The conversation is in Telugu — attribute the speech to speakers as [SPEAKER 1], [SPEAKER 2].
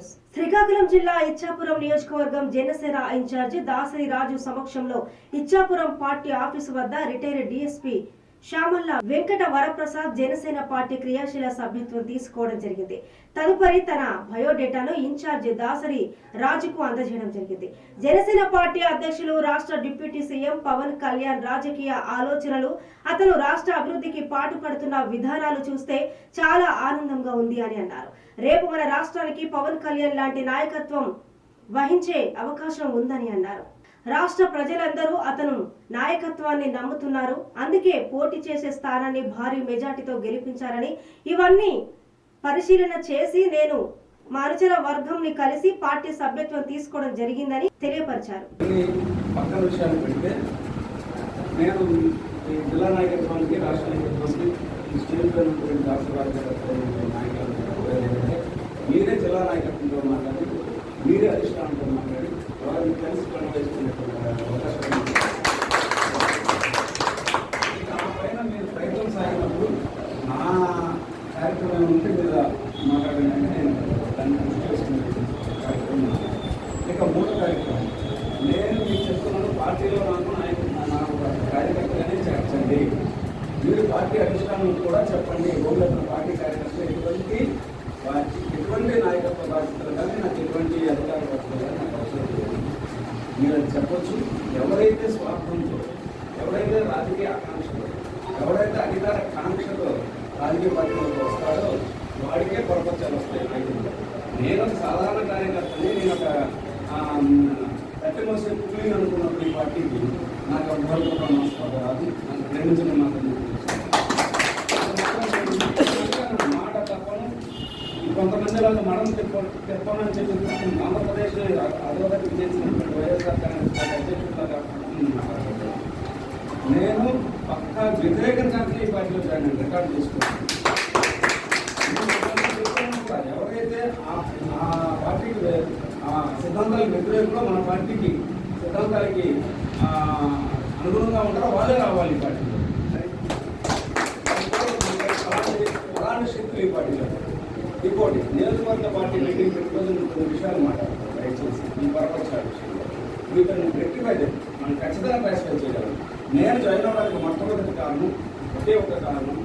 [SPEAKER 1] న్యూస్. శ్రీకాకుళం జిల్లా ఇచ్చాపురం నియోజకవర్గం జనసేన ఇన్ఛార్జి దాసరి రాజు సమక్షంలో ఇచ్చాపురం పార్టీ ఆఫీసు వద్ద retired DSP Shyamalla Venkata Varaprasad Janasena party క్రియాశీల సభ్యత్వం తీసుకోవడం జరిగింది. తదుపరి తన బయోడేటాను ఇన్ఛార్జ్ దాసరి రాజుకు అందజేయడం జరిగింది. జనసేన పార్టీ అధ్యక్షులు రాష్ట్ర డిప్యూటీ సీఎం పవన్ కళ్యాణ్ రాజకీయ ఆలోచనలు అతను రాష్ట్ర అభివృద్ధికి పాటుపడుతున్న విధానాలు చూస్తే చాలా ఆనందంగా ఉంది అని అన్నారు. రేపు మన రాష్ట్రానికి పవన్ కళ్యాణ్ లాంటి నాయకత్వం వహించే అవకాశం ఉందని అన్నారు. రాష్ట్ర ప్రజలందరూ అతను నాయకత్వాన్ని నమ్ముతున్నారు. అందుకే పోటీ చేసే స్థానాన్ని భారీ మెజార్టీతో గెలిపించారని ఇవన్నీ పరిశీలన చేసి నేను మా అనుచర వర్గంని కలిసి పార్టీ సభ్యత్వం తీసుకోవడం జరిగిందని తెలియపరిచారు.
[SPEAKER 2] పక్కన విషయాలు పెడితే నేను ఈ జిల్లా నాయకత్వానికి రాష్ట్ర నాయకత్వానికి స్టేట్ ఉన్నటువంటి రాష్ట్ర రాజకీయ మీరే జిల్లా నాయకత్వంలో మాట్లాడి మీరే అధిష్టానంతో మాట్లాడి వారిని కలిసి పనిచేసుకునేటువంటి అవకాశం ఇక ఆ పైన మీరు ప్రయత్నం సాగినప్పుడు నా కార్యక్రమం ఉంటే మీరు మాట్లాడండి నేను దాన్ని కృషి చేసుకునే కార్యక్రమం ఇక మూడో కార్యక్రమం. నేను మీకు చెప్తున్నాను పార్టీలో నాకు నాయకుడు నాకు కార్యకర్తగానే చేర్చండి. మీరు పార్టీ అధిష్టానం కూడా చెప్పండి. ఊళ్ళో పార్టీ కార్యకర్తలు మీరు చెప్పచ్చు. చెప్పొచ్చు ఎవరైతే స్వార్థంతో ఎవరైతే రాజకీయ ఆకాంక్షతో ఎవరైతే అధికార కాంక్షతో రాజకీయ పార్టీలోకి వస్తాడో వాడికే పొరపచ్చాలు వస్తాయి నాయకులు నేను ఒక సాధారణ కార్యకర్తని నేను ఒక కట్టె మోసే కూలీని అనుకున్నప్పుడు ఈ పార్టీకి నాకు అభ్యర్థులు నమస్కారం రాదు. నన్ను ప్రేమించడం మాత్రం మాట తప్పను కొంతమంది వాళ్ళు మనం తిప్ప తిప్పమని చెప్పి ఆంధ్రప్రదేశ్ అధోగతి చేసినటువంటి వైఎస్ఆర్ కాంగ్రెస్ పార్టీ కాకుండా నేను పక్కా వ్యతిరేకించడానికి ఈ పార్టీలో జాయిన్ అయ్యాను. రికార్డు చేసుకున్నాను. ఎవరైతే ఆ- పార్టీకి వే- ఆ సిద్ధాంతాలకు వ్యతిరేకంలో మన పార్టీకి సిద్ధాంతాలకి అనుగుణంగా ఉంటారో వాళ్ళే రావాలి ఈ పార్టీలో. అలాంటి- శక్తులు ఈ పార్టీలో. ఇంకోటి నియోజకవర్గ పార్టీ మీటింగ్ పెట్టుకోవాలని కొన్ని విషయాలు మాట్లాడతారు దయచేసి ఈ పరపక్షాల విషయంలో నువ్వు రెక్టిఫై మనం ఖచ్చితంగా క్లాసిఫై చేయగలం నేను జాయిన్ అవ్వడానికి మొట్టమొదటి కారణం ఒకే ఒక కారణం.